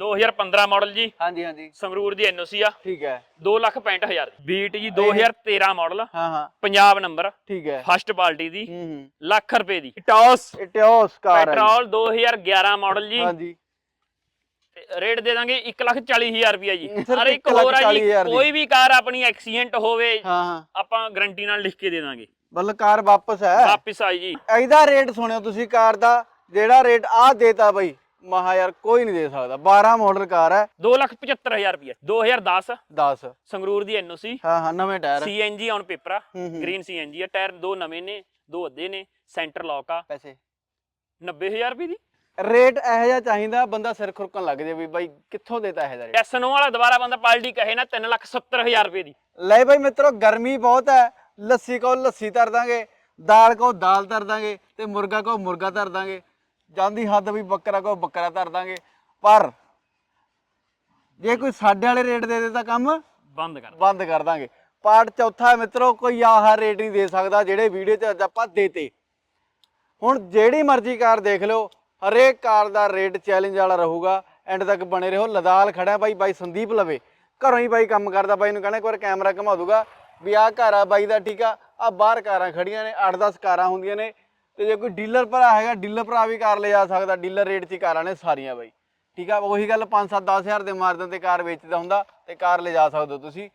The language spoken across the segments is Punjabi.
2015 ਮਾਡਲ ਜੀ। ਹਾਂਜੀ ਹਾਂਜੀ। ਸੰਗਰੂਰ ਦੀ ਐਨਓਸੀ ਆ। ਠੀਕ ਹੈ। 265000 ਦੀ ਬੀਟ ਜੀ 2013 ਮਾਡਲ। ਹਾਂ ਹਾਂ। ਪੰਜਾਬ ਨੰਬਰ। ਠੀਕ ਹੈ। ਫਸਟ ਪਾਰਟੀ ਦੀ। ਹੂੰ ਹੂੰ। ਲੱਖ ਰੁਪਏ ਦੀ। ਟੌਸ ਇਟਿਓਸ ਕਾਰ। ਪੈਟਰੋਲ 2011 ਮਾਡਲ ਜੀ। ਹਾਂਜੀ। ਰੇਟ ਦੇ ਦਾਂਗੇ 140000 ਰੁਪਏ ਜੀ। ਅਰੇ ਇੱਕ ਹੋਰ ਆ ਜੀ। ਕੋਈ ਵੀ ਕਾਰ ਆਪਣੀ ਐਕਸੀਡੈਂਟ ਹੋਵੇ ਹਾਂ ਹਾਂ। ਆਪਾਂ ਗਾਰੰਟੀ ਨਾਲ ਲਿਖ ਕੇ ਦੇ ਦਾਂਗੇ। ਮਤਲਬ ਕਾਰ ਵਾਪਸ ਹੈ। ਵਾਪਿਸ ਆਈ ਜੀ। ਇਹਦਾ ਰੇਟ ਸੁਣਿਓ ਤੁਸੀਂ ਕਾਰ ਦਾ। ਜਿਹੜਾ ਰੇਟ ਆ ਦੇਤਾ ਬਈ ਮਹਾ ਯਾਰ ਕੋਈ ਨਹੀਂ ਦੇ ਸਕਦਾ। 12 ਮਾਡਲ ਕਾਰ ਹੈ। 275000 ਰੁਪਏ 2010 10 ਸੰਗਰੂਰ ਦੀ ਐਨਓਸੀ। ਹਾਂ ਹਾਂ ਨਵੇਂ ਟਾਇਰ ਸੀਐਨਜੀ ਔਨ ਪੇਪਰ ਆ। ਗ੍ਰੀਨ ਸੀਐਨਜੀ ਆ। ਟਾਇਰ ਦੋ ਨਵੇਂ ਨੇ ਦੋ ਅੱਧੇ ਨੇ। ਸੈਂਟਰ ਲੌਕ ਆ। ਪੈਸੇ। 90000 ਰੁਪਏ ਦੀ। ਰੇਟ ਇਹੋ ਜਿਹਾ ਚਾਹੀਦਾ ਬੰਦਾ ਸਿਰ ਖੁਰਕਣ ਲੱਗ ਜਾਵੇ ਵੀ ਬਾਈ ਕਿੱਥੋਂ ਦੇਤਾ ਇਹੋ ਜਿਹਾ ਰੇਟ? ਐਸਨੋ ਵਾਲਾ ਦੁਬਾਰਾ ਬੰਦਾ ਪਾਲਟੀ ਕਹੇ ਨਾ 370000 ਰੁਪਏ ਦੀ। ਲੈ ਬਾਈ ਮਿੱਤਰੋ ਗਰਮੀ ਬਹੁਤ ਹੈ। ਲੱਸੀ ਕੋ ਲੱਸੀ ਧਰ ਦਾਂਗੇ ਦਾਲ ਕੋ ਦਾਲ ਧਰ ਦਾਂਗੇ ਤੇ ਮੁਰਗਾ ਕੋ ਮੁਰਗਾ ਧਰ ਦਾਂਗੇ। ਜਾਂਦੀ ਹੱਦ ਵੀ ਬੱਕਰਾ ਕੋ ਬੱਕਰਾ ਧਰ ਦਾਂਗੇ। ਪਰ ਜੇ ਕੋਈ ਸਾਡੇ ਵਾਲੇ ਰੇਟ ਦੇ ਦੇ ਤਾਂ ਕੰਮ ਬੰਦ ਕਰ ਬੰਦ ਕਰ ਦਾਂਗੇ। ਪਾਰਟ ਚੌਥਾ ਮਿੱਤਰੋ ਕੋਈ ਆਹ ਰੇਟ ਨਹੀਂ ਦੇ ਸਕਦਾ ਜਿਹੜੇ ਵੀਡੀਓ 'ਚ ਅੱਜ ਆਪਾਂ ਦੇਤੇ। ਹੁਣ ਜਿਹੜੀ ਮਰਜ਼ੀ ਕਾਰ ਦੇਖ ਲਿਓ ਹਰੇਕ ਕਾਰ ਦਾ ਰੇਟ ਚੈਲੰਜ ਵਾਲਾ ਰਹੂਗਾ। ਐਂਡ ਤੱਕ ਬਣੇ ਰਹੋ। ਲਦਾਲ ਖੜਾ ਬਾਈ ਬਾਈ ਸੰਦੀਪ ਲਵੇ। ਘਰੋਂ ਹੀ ਬਾਈ ਕੰਮ ਕਰਦਾ ਬਾਈ ਨੂੰ ਕਹਿੰਦਾ ਇੱਕ ਵਾਰ ਕੈਮਰਾ ਘੁਮਾ ਦੂਗਾ ਵੀ ਆਹ ਘਰ ਆ ਬਾਈ ਦਾ ਠੀਕ ਆ। ਆ ਬਾਹਰ ਕਾਰਾਂ ਖੜੀਆਂ ਨੇ 8-10 ਕਾਰਾਂ ਹੁੰਦੀਆਂ ਨੇ। ਤੇ ਜੇ ਕੋਈ ਡੀਲਰ ਭਰਾ ਹੈਗਾ ਡੀਲਰ ਭਰਾ ਵੀ ਕਾਰ ਲੈ ਜਾ ਸਕਦਾ ਡੀਲਰ ਰੇਟ 'ਚ ਹੀ ਕਾਰਾਂ ਨੇ ਸਾਰੀਆਂ ਬਾਈ। ਠੀਕ ਆ ਉਹੀ ਗੱਲ 5-7 10000 ਦੇ ਮਾਰਦਨ ਤੇ ਕਾਰ ਵੇਚਦਾ ਹੁੰਦਾ ਤੇ ਕਾਰ ਲੈ ਜਾ ਸਕਦੇ ਹੋ ਤੁਸੀਂ।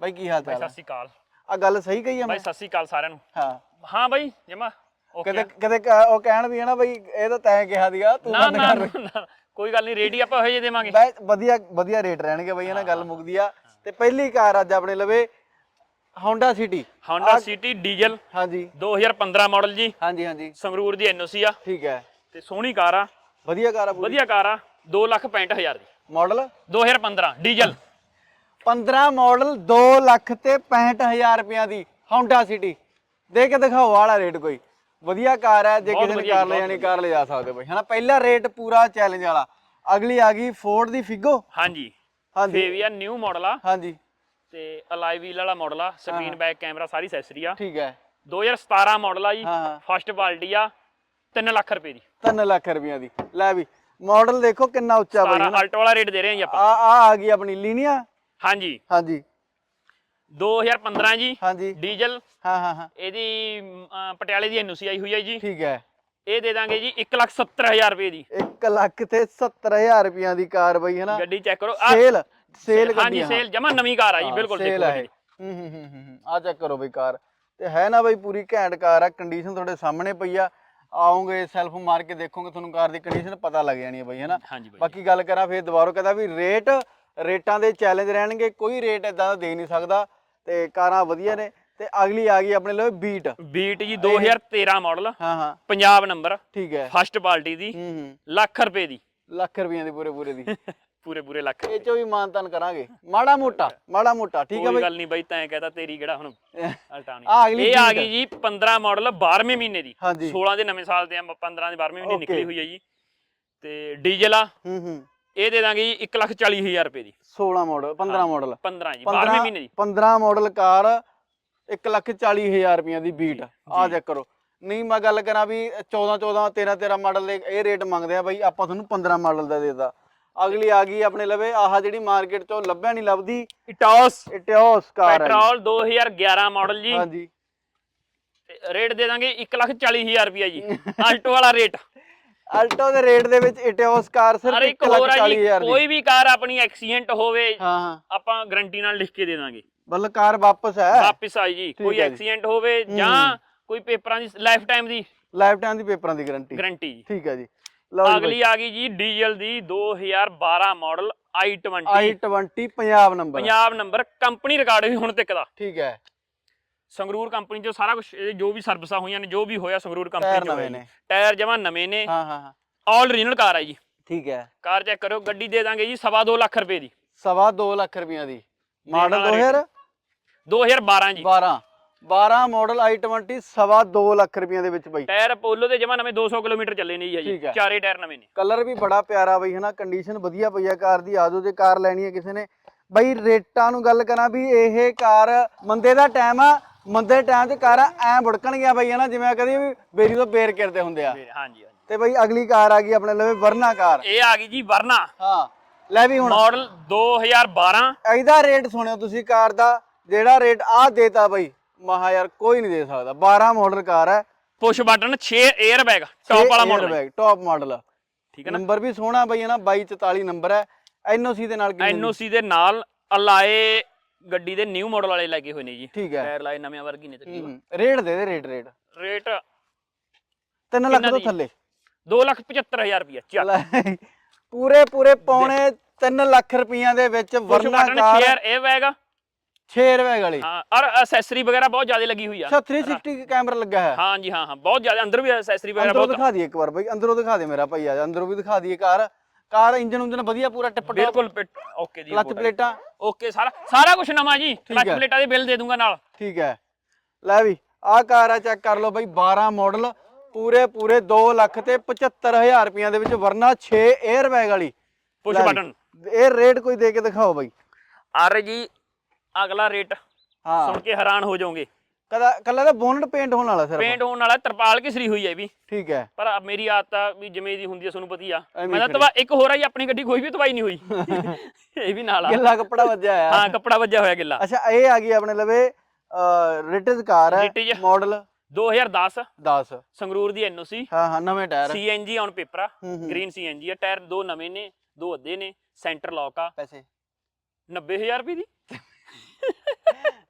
ਬਾਈ ਕੀ ਹਾਲ ਬਾਈ ਚਾਲ ਸਤਿ ਸ਼੍ਰੀ ਅਕਾਲ। ਆ ਗੱਲ ਸਹੀ ਕਹੀ ਆ ਬਾਈ ਮੈਂ ਸਤਿ ਸ਼੍ਰੀ ਅਕਾਲ ਸਾਰਿਆਂ ਨੂੰ। ਹਾਂ। ਹਾਂ ਬਾਈ ਜਮਾ ਕਦੇ ਕਦੇ ਕ- ਉਹ ਕਹਿਣ ਵੀ ਹੈ ਨਾ ਬਈ ਇਹ ਤਾਂ ਤੈਂ ਕਿਹਾ ਦੀਗਾ ਤੂੰ ਨਾ ਬੰਦ ਨਾ ਕਰ। ਨਾ, ਕੋਈ ਗੱਲ ਨਹੀਂ ਰੇਡੀ ਆਪਾਂ ਹੋਏ ਜੇ ਦੇਵਾਂਗੇ। ਬੈ- ਵਧੀਆ ਵਧੀਆ ਰੇਟ ਰਹਿਣਗੇ ਬਈ ਇਹਨਾਂ ਗੱਲ ਮੁੱਕਦੀ ਆ। ਤੇ ਪਹਿਲੀ ਕਾਰ ਅੱਜ ਆਪਣੇ ਲਵੇ Honda City Honda City diesel ਹਾਂਜੀ। 2015 ਮਾਡਲ ਜੀ। ਹਾਂਜੀ ਹਾਂਜੀ। ਸੰਗਰੂਰ ਦੀ ਐਨਓਸੀ ਆ। ਠੀਕ ਹੈ। ਤੇ ਸੋਹਣੀ ਕਾਰ ਆ। ਵਧੀਆ ਕਾਰ ਆ ਪੂਰੀ। ਵਧੀਆ ਕਾਰ ਆ। 265000 ਦੀ। ਮਾਡਲ 2015 ਡੀਜ਼ਲ 15 ਮਾਡਲ 2 ਲੱਖ ਤੇ 65000 ਰੁਪਿਆਂ ਦੀ Honda City ਦੇ ਕੇ ਦਿਖਾਓ ਵਾਲਾ ਰੇਟ ਕੋਈ। ਵਧੀਆ ਕਾਰ ਹੈ ਜੇ ਕਿਸੇ ਨੇ ਕਾਰ ਲੈ ਜਾਣੀ ਕਾਰ ਲੈ ਜਾ ਸਕਦੇ ਬਈ। ਹਨਾ ਪਹਿਲਾ ਰੇਟ ਪੂਰਾ ਚੈਲੰਜ ਵਾਲਾ। ਅਗਲੀ ਆ ਗਈ ਫੋਰਡ ਦੀ ਫਿਗੋ ਹਾਂਜੀ। ਹਾਂਜੀ। ਫੇਵੀਆ ਨਿਊ ਮਾਡਲ ਆ। ਹਾਂਜੀ। ਤੇ ਅਲਾਈ ਵੀਲ ਵਾਲਾ ਮਾਡਲ ਆ ਸਕਰੀਨ ਬੈਕ ਕੈਮਰਾ ਸਾਰੀ ਐਕਸੈਸਰੀ ਆ। ਠੀਕ ਹੈ। 2017 ਮਾਡਲ ਆ ਜੀ ਹਾਂ ਫਸਟ ਪਾਰਟੀ ਆ 3 ਲੱਖ ਰੁਪਏ ਦੀ। 3 ਲੱਖ ਰੁਪਈਆਂ ਦੀ। ਲੈ ਵੀ ਮਾਡਲ ਦੇਖੋ ਕਿੰਨਾ ਉੱਚਾ ਬਈ 17 ਅਲਟੋ ਵਾਲਾ ਰੇਟ ਦੇ ਰਹੇ ਹਾਂ ਜੀ ਆਪਾਂ। ਆ ਆ ਆ ਗਈ ਆਪਣੀ ਲੀਨੀਆ। ਹਾਂਜੀ। ਹਾਂਜੀ। 2015 ਜੀ ਹਾਂਜੀ। ਡੀਜ਼ਲ। ਹਾਂ ਹਾਂ ਹਾਂ। ਇਹਦੀ ਅ, ਪਟਿਆਲੇ ਦੀ ਐਨਓਸੀ ਆਈ ਹੋਈ ਹੈ ਜੀ। ਠੀਕ ਹੈ। ਇਹ ਦੇ ਦਾਂਗੇ ਜੀ 170000 ਰੁਪਏ ਦੀ। 1 ਲੱਖ ਤੇ 70000 ਰੁਪਈਆਂ ਦੀ ਕਾਰ ਬਈ ਹਨਾ ਗੱਡੀ ਚੈੱਕ ਕਰੋ। ਆਹ- ਸੇਲ ਸੇਲ ਗੱਡੀ ਹਾਂਜੀ ਸੇਲ ਜਮਾ ਨਵੀਂ ਕਾਰ ਆ ਜੀ। ਬਿਲਕੁਲ ਸੇਲ ਹੈ। ਹੂੰ ਹੂੰ ਹੂੰ ਹੂੰ ਆ ਚੈੱਕ ਕਰੋ ਬਈ ਕਾਰ। ਤੇ ਹੈ ਨਾ ਬਈ ਪੂਰੀ ਘੈਂਟ ਕਾਰ ਆ ਕੰਡੀਸ਼ਨ ਤੁਹਾਡੇ ਸਾਹਮਣੇ ਪਈ ਆ। ਆਓਗੇ ਸੈਲਫ ਮਾਰ ਕੇ ਦੇਖੋਗੇ ਤੁਹਾਨੂੰ ਕਾਰ ਦੀ ਕੰਡੀਸ਼ਨ ਪਤਾ ਲੱਗ ਜਾਣੀ ਹੈ ਬਈ। ਹਨਾ ਬਾਕੀ ਗੱਲ ਕਰਾਂ ਫੇਰ ਦੁਬਾਰਾ ਕਹਿੰਦਾ ਵੀ ਰੇਟ ਰੇਟਾਂ ਦੇ ਚੈਲੰਜ ਰਹਿਣਗੇ ਕੋਈ ਰੇਟ ਇਦਾਂ ਦਾ ਦੇ ਨਹੀਂ ਸਕਦਾ। ਤੇ ਕਾਰਾਂ ਵਧੀਆ ਨੇ ਤੇ ਅਗਲੀ ਆ ਗਈ ਆਪਣੇ ਲਈ ਬੀਟ। ਬੀਟ ਜੀ 2013 ਮਾਡਲ ਹਾਂ ਹਾਂ। ਪੰਜਾਬ ਨੰਬਰ ਠੀਕ ਹੈ। ਫਸਟ ਪਾਰਟੀ ਦੀ ਹੂੰ ਹੂੰ। ਲੱਖ ਰੁਪਏ ਦੀ। ਲੱਖ ਰੁਪਈਆਂ ਦੀ ਪੂਰੇ ਪੂਰੇ ਦੀ। ਪੂਰੇ ਪੂਰੇ ਲੱਖ ਇਹ ਚੋਂ ਵੀ ਮਾਨਤਨ ਕਰਾਂਗੇ। ਮਾੜਾ ਮੋਟਾ ਮਾੜਾ ਮੋਟਾ ਠੀਕ ਹੈ ਕੋਈ ਬਈ। ਗੱਲ ਨਹੀਂ ਬਾਈ ਤੈਂ ਕਹਤਾ ਤੇਰੀ ਕਿਹੜਾ ਹੁਣ? ਆ ਅਗਲੀ ਇਹ ਆ। ਗਈ ਜੀ 15 ਮਾਡਲ 12ਵੇਂ ਮਹੀਨੇ ਦੀ। ਹਾਂਜੀ। 16 ਦੇ ਨਵੇਂ ਸਾਲ ਦੇ ਆ 15 ਦੇ 12ਵੇਂ ਮਹੀਨੇ ਨਿਕਲੀ। ਹੋਈ ਹੈ ਜੀ। ਤੇ ਡੀਜ਼ਲ ਆ ਹੂੰ ਹੂੰ। ਇਹ ਦੇ ਦਾਂਗੇ ਜੀ 140000 ਰੁਪਏ ਦੀ। 16 ਮਾਡਲ 15 ਮਾਡਲ 15 ਜੀ 12ਵੇਂ ਮਹੀਨੇ ਦੀ। 15 ਮਾਡਲ ਕਾਰ 140000 ਰੁਪਈਆਂ ਦੀ ਬੀਟ ਆ ਚੈੱਕ ਕਰੋ। ਨਹੀਂ ਮੈਂ ਗੱਲ ਕਰਾਂ ਵੀ 14 14 13 13 ਮਾਡਲ ਦੇ ਇਹ ਰੇਟ ਮੰਗਦੇ ਆ ਬਾਈ ਆਪਾਂ ਤੁਹਾਨੂੰ 15 ਮਾਡਲ ਦਾ ਦੇਦਾ ਅਗਲੀ ਆ ਗਈ ਆਪਣੇ ਲਵੇ ਆਹ ਜਿਹੜੀ ਮਾਰਕੀਟ ਚੋਂ ਲੱਭਿਆ ਨਹੀਂ ਲੱਭਦੀ। ਇਟਾਸ ਇਟਿਓਸ ਕਾਰ ਹੈ ਪੈਟਰੋਲ 2011 ਮਾਡਲ ਜੀ। ਹਾਂਜੀ। ਰੇਟ ਦੇ ਦਾਂਗੇ 140000 ਰੁਪਏ ਜੀ। ਆਲਟੋ ਵਾਲਾ ਰੇਟ ਅਲਟੋ ਦੇ ਰੇਟ ਦੇ ਵਿੱਚ ਇਟਿਓਸ ਕਾਰ ਸਿਰਫ ਅਰੇ ਇੱਕ ਹੋਰ ਆ ਜੀ 140000 ਦੀ। ਕੋਈ ਵੀ ਕਾਰ ਆਪਣੀ ਐਕਸੀਡੈਂਟ ਹੋਵੇ ਹਾਂ ਹਾਂ। ਆਪਾਂ ਗਾਰੰਟੀ ਨਾਲ ਲਿਖ ਕੇ ਦੇ ਦਾਂਗੇ। ਬਲ ਕਾਰ ਵਾਪਸ ਹੈ। ਵਾਪਿਸ ਆਈ ਜੀ। ਕੋਈ ਹੈ ਜੀ। ਐਕਸੀਡੈਂਟ ਹੋਵੇ ਜਾਂ ਕੋਈ ਪੇਪਰਾਂ ਦੀ ਲਾਈਫ ਟਾਈਮ ਦੀ। ਲਾਈਫ ਟਾਈਮ ਦੀ ਪੇਪਰਾਂ ਦੀ ਗਾਰੰਟੀ ਗਾਰੰਟੀ ਜੀ। ਠੀਕ ਹੈ ਜੀ। ਲਓ ਜੀ ਅਗਲੀ ਆ ਗਈ ਜੀ ਡੀਜ਼ਲ ਦੀ 2012 model i20 i20 Punjab number Punjab number company record ਵੀ ਹੁਣ ਤੱਕ ਦਾ। ਠੀਕ ਹੈ। ਸੰਗਰੂਰ ਕੰਪਨੀ ਚੋਂ ਸਾਰਾ ਕੁਝ ਜੋ ਵੀ ਸਰਵਿਸਾਂ ਹੋਈਆਂ ਨੇ ਜੋ ਵੀ ਹੋਇਆ ਸੰਗਰੂਰ ਕੰਪਨੀ ਚੋਂ ਹੋਇਆ। ਟਾਇਰ ਜਮਾ ਨਵੇਂ ਨੇ। ਹਾਂ ਹਾਂ ਹਾਂ। ਆਲ ਓਰੀਜਨਲ ਕਾਰ ਹੈ ਜੀ। ਠੀਕ ਹੈ। ਕਾਰ ਚੈੱਕ ਕਰੋ ਗੱਡੀ ਦੇ ਦਾਂਗੇ ਜੀ ਸਵਾ ਦੋ ਲੱਖ ਰੁਪਏ ਦੀ। ਸਵਾ 2 ਲੱਖ ਰੁਪਈਆ ਦੀ। ਮਾਡਲ ਵਾਲਾ 2012 ਜੀ। 2012 12 ਮਾਡਲ i20 ਸਵਾ 2 ਲੱਖ ਰੁਪਈਆ ਦੇ ਵਿੱਚ ਬਈ। ਟਾਇਰ ਪੋਲੋ ਦੇ ਜਮਾ ਨਵੇਂ 200 ਕਿਲੋਮੀਟਰ ਚੱਲੇ ਨੇ ਜੀ ਠੀਕ ਹਜੇ ਹੈ। ਚਾਰੇ ਟਾਇਰ ਨਵੇਂ ਨੇ। ਕਲਰ ਵੀ ਬੜਾ ਪਿਆਰਾ ਬਈ ਹਨਾ? ਕੰਡੀਸ਼ਨ ਵਧੀਆ ਪਈ ਆ ਕਾਰ ਦੀ। ਆਜੋ ਜੇ ਕਾਰ ਲੈਣੀ ਹੈ ਕਿਸੇ ਨੇ। ਬਈ ਰੇਟਾਂ ਨੂੰ ਗੱਲ ਕਰਾਂ ਵੀ ਇਹ ਕਾਰ ਮੰਦੇ ਦਾ ਟਾਈਮ ਆ ਮੰਦੇ ਟਾਈਮ 'ਚ ਕਾਰਾਂ ਐ ਭੜਕਣਗੀਆਂ ਬਈ ਹਨਾ? ਜਿਵੇਂ ਕਦੀ ਵੀ ਬੇਰੀ ਤੋਂ ਬੇਰ ਕਰਦੇ ਹੁੰਦੇ ਆ। ਹਾਂਜੀ ਹਾਂਜੀ। ਤੇ ਬਈ ਅਗਲੀ ਕਾਰ ਆ ਗਈ ਆਪਣੇ ਲਵੇ ਵਰਨਾ ਕਾਰ। ਇਹ ਆ ਗਈ ਜੀ ਵਰਨਾ। ਹਾਂ। ਲੈ ਵੀ ਹੁਣ। ਮਾਡਲ 2012 ਇਹਦਾ ਰੇਟ ਸੁਣਿਓ ਤੁਸੀਂ ਕਾਰ ਦਾ ਜਿਹੜਾ ਰੇਟ ਆ ਦੇਤਾ ਬਈ। ਮਹਾ ਯਾਰ ਕੋਈ ਨਹੀਂ ਦੇ ਸਕਦਾ। 12 ਮਾਡਲ ਕਾਰ ਹੈ। Push button 6 air bag top ਵਾਲਾ ਮਾਡਲ ਹੈ ਟੌਪ ਮਾਡਲ ਠੀਕ ਹੈ ਨਾ? ਨੰਬਰ ਵੀ ਸੋਹਣਾ ਬਈ ਹੈ ਨਾ? 2244 ਨੰਬਰ ਹੈ। ਐਨਓਸੀ ਦੇ ਨਾਲ ਕਿੰਨੀ ਐਨਓਸੀ ਦੇ? ਨਾਲ ਅਲਾਏ ਗੱਡੀ ਦੇ ਨਿਊ ਮਾਡਲ ਵਾਲੇ ਲੱਗੇ ਹੋਏ ਨੇ ਜੀ। ਠੀਕ ਹੈ। ਟਾਇਰ ਲਾਏ ਨਵੇਂ ਵਰਗੀ ਨੇ ਤਕਰੀਬਨ। ਰੇਟ ਦੇ ਦੇ ਰੇਟ ਰੇਟ। ਰੇਟ 3 ਲੱਖ ਤੋਂ? ਥੱਲੇ। 275000 ਰੁਪਏ ਚੱਲ। ਪੂਰੇ ਪੂਰੇ ਪੌਣੇ 3 ਲੱਖ ਰੁਪਈਆਂ ਦੇ ਵਿੱਚ ਵਰਨਾ ਕਾਰ 6 ਇਹ ਬੈਗ 6 ਰੁਪਏ ਵਾਲੀ ਹਾਂ ਔਰ ਐਕਸੈਸਰੀ ਵਗੈਰਾ ਬਹੁਤ ਜ਼ਿਆਦਾ ਲੱਗੀ ਹੋਈ ਆ। ਅੱਛਾ 360 ਕੈਮਰਾ ਲੱਗਾ ਹੈ ਹਾਂ ਜੀ ਹਾਂ ਹਾਂ ਬਹੁਤ ਜ਼ਿਆਦਾ ਅੰਦਰ ਵੀ ਐਕਸੈਸਰੀ ਵਗੈਰਾ ਬਹੁਤ ਦਿਖਾ ਦਈਏ ਇੱਕ ਵਾਰ ਬਈ ਅੰਦਰੋਂ ਦਿਖਾ ਦੇ ਮੇਰਾ ਭਾਈ ਆ ਜਾ ਅੰਦਰੋਂ ਵੀ ਦਿਖਾ ਦਈਏ ਕਾਰ। ਕਾਰ ਇੰਜਨ ਉਂਜਨ ਵਧੀਆ ਪੂਰਾ ਟਿਪ ਟਾਪ ਬਿਲਕੁਲ ਓਕੇ ਦੀ ਕਲਚ ਪਲੇਟਾਂ। ਓਕੇ ਸਾਰਾ ਸਾਰਾ ਕੁਝ ਨਵਾਂ ਜੀ ਕਲਚ। ਪਲੇਟਾਂ ਦੇ ਬਿੱਲ ਦੇ ਦੂੰਗਾ ਨਾਲ। ਠੀਕ ਹੈ। ਲੈ ਵੀ ਆਹ ਕਾਰ ਆ ਚੈੱਕ ਕਰ ਲਓ ਬਈ 12 ਮਾਡਲ ਪੂਰੇ ਪੂਰੇ 2 ਲੱਖ ਤੇ 75000 ਰੁਪਈਆਂ ਦੇ ਵਿੱਚ ਵਰਨਾ 6 에ਅਰ ਬੈਗ ਵਾਲੀ ਪੁਸ਼। ਬਟਨ ਇਹ ਰੇਟ ਕੋਈ ਦੇ ਕੇ ਦਿਖਾਓ ਬਈ। ਆਰ ਜੀ ਅਗਲਾ ਰੇਟ ਹਾਂ। ਸੁਣ ਕੇ ਹੈਰਾਨ ਹੋ ਜਾਓਗੇ। ਕਦਾ ਕੱਲਾ ਦਾ ਬੋਨਟ ਪੇਂਟ ਹੋਣ ਵਾਲਾ ਸਿਰਫ। ਪੇਂਟ ਹੋਣ ਵਾਲਾ ਤਰਪਾਲ ਕਿਸਰੀ ਹੋਈ ਹੈ ਵੀ। ਠੀਕ ਹੈ। ਪਰ ਮੇਰੀ ਆਦਤ ਆ ਵੀ ਜਿਵੇਂ ਦੀ ਹੁੰਦੀ ਆ ਤੁਹਾਨੂੰ ਪਤੀ ਆ ਐਵੇਂ ਮੈਂ ਤਾਂ ਹੀ ਤਵਾ ਇੱਕ ਹੋਰ ਆ ਜੀ ਆਪਣੀ ਗੱਡੀ ਕੋਈ ਵੀ ਤਵਾਈ ਨਹੀਂ ਹੋਈ। ਇਹ ਵੀ ਨਾਲ ਆ। ਗਿੱਲਾ ਕੱਪੜਾ ਵੱਜਿਆ ਆ ਹਾਂ ਕੱਪੜਾ ਵੱਜਿਆ ਹੋਇਆ ਗਿੱਲਾ। ਅੱਛਾ ਇਹ ਆ ਗਈ ਆਪਣੇ ਲਵੇ ਰਿਟਿਜ ਕਾਰ ਹੈ। ਮਾਡਲ 2010 10 ਸੰਗਰੂਰ ਦੀ ਐਨਓਸੀ ਹਾਂ ਹਾਂ ਨਵੇਂ ਟਾਇਰ ਸੀਐਨਜੀ ਔਨ ਪੇਪਰ ਆ ਹੂੰ ਹੂੰ। ਗ੍ਰੀਨ ਸੀਐਨਜੀ ਆ ਟਾਇਰ ਦੋ ਨਵੇਂ ਨੇ ਦੋ ਅੱਧੇ ਨੇ ਸੈਂਟਰ ਲੌਕ ਆ। ਪੈਸੇ। 90000 ਰੁਪਏ ਦੀ?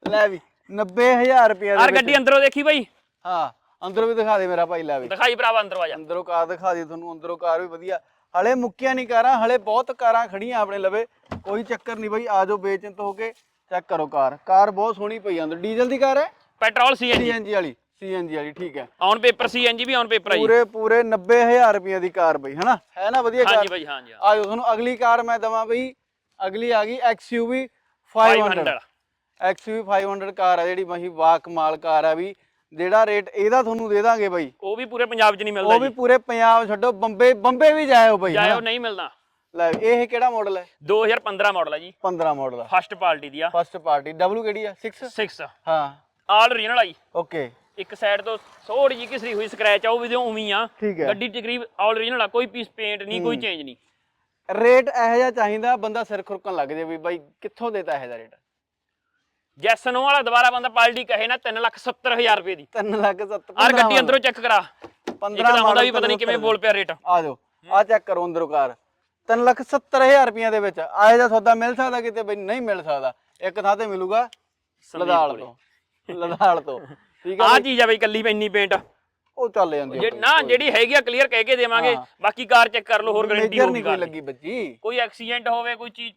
ਲੈ ਵੀ 90000 ਰੁਪਏ ਯਾਰ ਗੱਡੀ ਅੰਦਰੋਂ ਦੇਖੀ ਬਾਈ? ਹਾਂ ਅੰਦਰੋਂ ਵੀ ਦਿਖਾ ਦੇ ਮੇਰਾ ਭਾਈ ਲੈ ਵੀ। ਦਿਖਾਈ ਭਰਾਵਾ ਅੰਦਰੋਂ ਆ ਜਾ। ਅੰਦਰੋਂ ਕਾਰ ਦਿਖਾ ਦੀ ਤੁਹਾਨੂੰ ਅੰਦਰੋਂ ਕਾਰ ਵੀ ਵਧੀਆ। ਹਲੇ ਮੁੱਕੀਆਂ ਨਹੀਂ ਕਾਰਾਂ ਹਲੇ ਬਹੁਤ ਕਾਰਾਂ ਖੜੀਆਂ ਆਪਣੇ ਲਵੇ। ਕੋਈ ਚੱਕਰ ਨਹੀਂ ਬਈ ਆਜੋ ਬੇਚਿੰਤ ਹੋ ਕੇ ਚੈੱਕ ਕਰੋ ਕਾਰ। ਕਾਰ ਬਹੁਤ ਸੋਹਣੀ ਪਈ ਅੰਦਰ। ਡੀਜ਼ਲ ਦੀ ਕਾਰ ਹੈ? ਪੈਟਰੋਲ ਸੀਐਨਜੀ ਸੀਐਨਜੀ ਵਾਲੀ ਸੀਐਨਜੀ ਵਾਲੀ ਠੀਕ ਹੈ। ਔਨ ਪੇਪਰ ਸੀਐਨਜੀ ਵੀ ਔਨ ਪੇਪਰ ਆ ਜੀ। ਪੂਰੇ ਪੂਰੇ 90000 ਰੁਪਏ ਦੀ ਕਾਰ ਬਈ ਹਨਾ? ਹੈ ਨਾ ਵਧੀਆ ਕਾਰ? ਹਾਂਜੀ ਬਾਈ ਹਾਂਜੀ। ਆਜੋ ਤੁਹਾਨੂੰ ਅਗਲੀ ਕਾਰ ਮੈਂ ਦਵਾਂ ਬਈ। ਅਗਲੀ ਆ ਗਈ XUV 500 500 XUV 500 ਕਾਰ ਆ ਜਿਹੜੀ ਮਹੀ ਵਾ ਕਮਾਲ ਕਾਰ ਆ ਵੀ ਜਿਹੜਾ ਰੇਟ ਇਹਦਾ ਤੁਹਾਨੂੰ ਦੇ ਦਾਂਗੇ ਬਈ। ਉਹ ਵੀ ਪੂਰੇ ਪੰਜਾਬ 'ਚ ਨਹੀਂ ਉਹ ਮਿਲਦਾ ਵੀ ਜੀ। ਪੂਰੇ ਪੰਜਾਬ ਛੱਡੋ ਬੰਬੇ ਬੰਬੇ ਵੀ ਜਾਇਓ ਬਈ ਜਾਇਓ। ਨਹੀਂ ਮਿਲਦਾ। ਲੈ ਇਹ ਕਿਹੜਾ ਮਾਡਲ ਹੈ? 2015 ਮਾਡਲ ਆ ਜੀ। 15 ਮਾਡਲ ਆ। ਫਸਟ ਪਾਰਟੀ ਦੀ ਆ। ਫਸਟ ਪਾਰਟੀ W ਕਿਹੜੀ ਆ? 6 6 ਹਾਂ। ਆਲ ਰੀਜਨਲ ਆਈ ਓਕੇ ਇੱਕ ਸਾਈਡ ਤੋਂ ਥੋੜੀ ਜਿਹੀ ਘਿਸਰੀ ਹੋਈ ਸਕ੍ਰੈਚ ਆ ਉਹ ਵੀ ਉਵੇਂ ਹੀ ਆ। ਹੈ। ਗੱਡੀ ਤਕਰੀਬ ਆਲ ਰੀਜਨਲ ਆ ਕੋਈ ਪੀਸ ਪੇਂਟ ਨਹੀਂ ਕੋਈ ਚੇਂਜ ਨਹੀਂ। ਰੇਟ ਇਹੋ ਜਿਹਾ ਚਾਹੀਦਾ ਬੰਦਾ ਸਿਰ ਖੁਰਕਣ ਲੱਗ ਜੇ ਵੀ ਬਾਈ ਕਿੱਥੋਂ ਦੇਤਾ ਇਹੋ ਜਿਹਾ ਰੇਟ ਜੈਸ ਨੋ ਵਾਲਾ ਦੁਬਾਰਾ ਬੰਦਾ ਪਾਰਟੀ ਕਹੇ ਨਾ 370000 ਰੁਪਏ ਦੀ। 3 ਲੱਖ 70 ਆਰ ਗੱਡੀ ਅੰਦਰੋਂ ਚੈੱਕ ਕਰਾ। 15 ਇੱਕ ਤਾਂ ਹੁੰਦਾ ਵੀ ਪਤਾ ਨਹੀਂ ਕਿਵੇਂ ਬੋਲ ਪਿਆ ਰੇਟ। ਆ ਜਾਓ ਆ ਚੈੱਕ ਕਰੋ ਅੰਦਰੋਂ ਕਾਰ। 3 ਲੱਖ 70000 ਰੁਪਈਆ ਦੇ ਵਿੱਚ ਆਏ ਦਾ ਸੌਦਾ ਮਿਲ ਸਕਦਾ ਕਿਤੇ? ਬਈ ਨਹੀਂ ਮਿਲ ਸਕਦਾ। ਇੱਕ ਥਾਂ ਤੇ ਮਿਲੂਗਾ ਲਦਾਲ ਤੋਂ। ਲਦਾਲ ਤੋਂ। ਠੀਕ ਆ ਆ ਚੀਜ਼ ਆ ਬਈ ਕੱਲੀ ਪੈਨੀ ਪੇਂਟ ਉਹ ਚੱਲ ਜਾਂਦੀ ਜੇ ਨਾ ਜਿਹੜੀ ਹੈਗੀ ਆ ਕਲੀਅਰ ਕਹਿ ਕੇ ਦੇਵਾਂਗੇ। ਬਾਕੀ ਕਾਰ ਚੈੱਕ ਕਰ ਲਓ ਹੋਰ ਗਾਰੰਟੀ ਹੋਊਗੀ ਨਹੀਂ ਕੋਈ ਦੀ। ਲੱਗੀ ਬੱਜੀ ਕੋਈ ਐਕਸੀਡੈਂਟ ਹੋਵੇ ਕੋਈ ਚੀਜ਼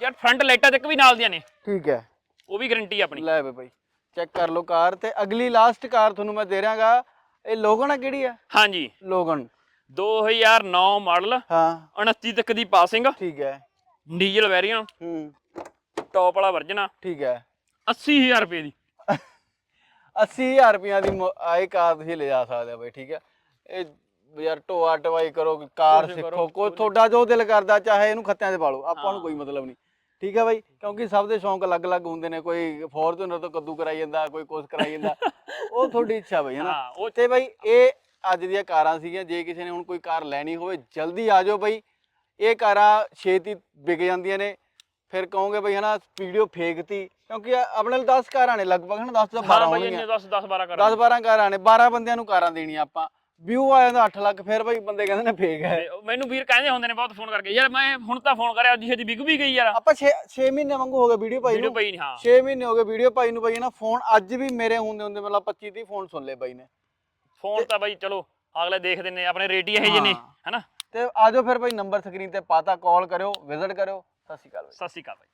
ਯਾਰ ਫਰੰਟ ਲਾਈਟਾਂ ਤੱਕ ਵੀ ਨਾਲ ਦੀਆਂ ਨੇ। ਠੀਕ ਹੈ। ਉਹ ਵੀ ਗਾਰੰਟੀ ਆਪਣੀ। ਲੈ ਵੇ ਬਾਈ ਚੈੱਕ ਕਰ ਲਓ ਕਾਰ ਤੇ। ਅਗਲੀ ਲਾਸਟ ਕਾਰ ਤੁਹਾਨੂੰ ਮੈਂ ਦੇ ਰਿਹਾਗਾ। ਇਹ ਲੋਗਨ ਆ ਕਿਹੜੀ ਆ? ਹਾਂਜੀ। ਲੋਗਨ 2009 ਮਾਡਲ ਹਾਂ। 29 ਤੱਕ ਦੀ ਪਾਸਿੰਗ ਠੀਕ ਹੈ। ਡੀਜ਼ਲ ਵੈਰੀਅੰਟ ਹੂੰ। ਟੌਪ ਵਾਲਾ ਵਰਜਨ ਆ। ਠੀਕ ਹੈ। 80000 ਰੁਪਏ ਦੀ। 80000 ਰੁਪਈਆ ਦੀ ਮੋ- ਆਹ ਕਾਰ ਤੁਸੀਂ ਲੈ ਜਾ ਸਕਦੇ ਹੋ ਬਈ ਠੀਕ ਹੈ। ਇਹ ਯਾਰ ਢੋਆ ਟਵਾਈ ਕਰੋ ਕਰੋ, ਸਿੱਖੋ। ਕੋਈ ਤੁਹਾਡਾ ਜੋ ਦਿਲ ਕਰਦਾ ਚਾਹੇ ਇਹਨੂੰ ਖੱਤਿਆਂ 'ਚ ਪਾ ਲਓ। ਆਪਾਂ ਨੂੰ ਕੋਈ ਮਤਲਬ ਨਹੀਂ। ਠੀਕ ਹੈ ਬਾਈ ਕਿਉਂਕਿ ਸਭ ਦੇ ਸ਼ੌਂਕ ਅਲੱਗ-ਅਲੱਗ ਹੁੰਦੇ ਨੇ ਕੋਈ ਫੋਰਚੂਨਰ ਤੋਂ ਕੱਦੂ ਕਰਾਈ ਜਾਂਦਾ ਕੋਈ ਕੁਛ ਕਰਾਈ ਜਾਂਦਾ। ਉਹ ਤੁਹਾਡੀ ਇੱਛਾ ਬਈ ਹਨਾ ਹਾਂ ਉਹ ਤੇ ਬਾਈ ਇਹ ਅੱਜ ਦੀਆਂ ਕਾਰਾਂ ਸੀਗੀਆਂ ਜੇ ਕਿਸੇ ਨੇ ਹੁਣ ਕੋਈ ਕਾਰ ਲੈਣੀ ਹੋਵੇ ਜਲਦੀ ਆ ਜਾਓ ਬਾਈ। ਇਹ ਕਾਰਾਂ ਛੇਤੀ ਵਿਕ ਜਾਂਦੀਆਂ ਨੇ। ਫਿਰ ਕਹੋਗੇ ਬਈ ਹਨਾ ਵੀਡੀਓ ਫੇਕਤੀ। ਕਿਉਂਕਿ ਆ- ਆਪਣੇ ਲਈ 10 ਕਾਰਾਂ ਨੇ ਲਗਭਗ ਹਨਾ 10 ਤੋਂ 12 ਹਾਂ ਬਈ ਹੋਣਗੀਆਂ। ਇੰਨੇ 10 10 12 ਕਰ 10 12 ਕਾਰਾਂ ਨੇ 12 ਬੰਦਿਆਂ ਨੂੰ ਕਾਰਾਂ ਦੇਣੀਆਂ ਆਪਾਂ। ਵਿਊ ਆ ਜਾਂਦਾ 8 ਲੱਖ ਫਿਰ ਬਾਈ ਬੰਦੇ ਕਹਿੰਦੇ ਨੇ ਫੇਕ ਹੈ। ਤੇ ਉਹ ਮੈਨੂੰ ਵੀਰ ਕਹਿੰਦੇ ਹੁੰਦੇ ਨੇ ਬਹੁਤ ਫੋਨ ਕਰਕੇ ਯਾਰ ਮੈਂ ਹੁਣ ਤਾਂ ਫੋਨ ਕਰਿਆ ਜੀ ਵਿਕ ਵੀ ਗਈ ਯਾਰ। ਆਪਾਂ 6 6 ਮਹੀਨੇ ਵਾਂਗੂ ਹੋ ਗਏ ਵੀਡੀਓ ਪਾਈ ਵੀਡੀਓ ਨੂੰ। ਪਈ ਨਹੀਂ ਹਾਂ। 6 ਮਹੀਨੇ ਹੋ ਗਏ ਵੀਡੀਓ ਪਾਈ ਨੂੰ ਬਾਈ ਨਾ ਫੋਨ ਅੱਜ ਵੀ ਮੇਰੇ ਹੁੰਦੇ ਹੁੰਦੇ ਮਤਲਬ 25 30 ਫੋਨ ਸੁਣ ਲਏ ਬਾਈ ਨੇ। ਫੋਨ ਤਾਂ ਬਾਈ ਚਲੋ ਅਗਲੇ ਦੇਖਦੇ ਨੇ ਆਪਣੇ ਰੇਟ ਹੀ ਇਹੋ ਜਿਹੇ ਨੇ। ਹਨਾ? ਤੇ ਆਜੋ ਫਿਰ ਬਾਈ ਨੰਬਰ ਸਕਰੀਨ ਤੇ ਪਾਤਾ ਕਾਲ ਕਰਿਓ ਵਿਜ਼ਿਟ ਕਰਿਓ। ਸਤਿ ਸ਼੍ਰੀ ਅਕਾਲ ਬਾਈ। ਸਤਿ ਸ਼੍ਰੀ ਅਕਾਲ ਬਾਈ।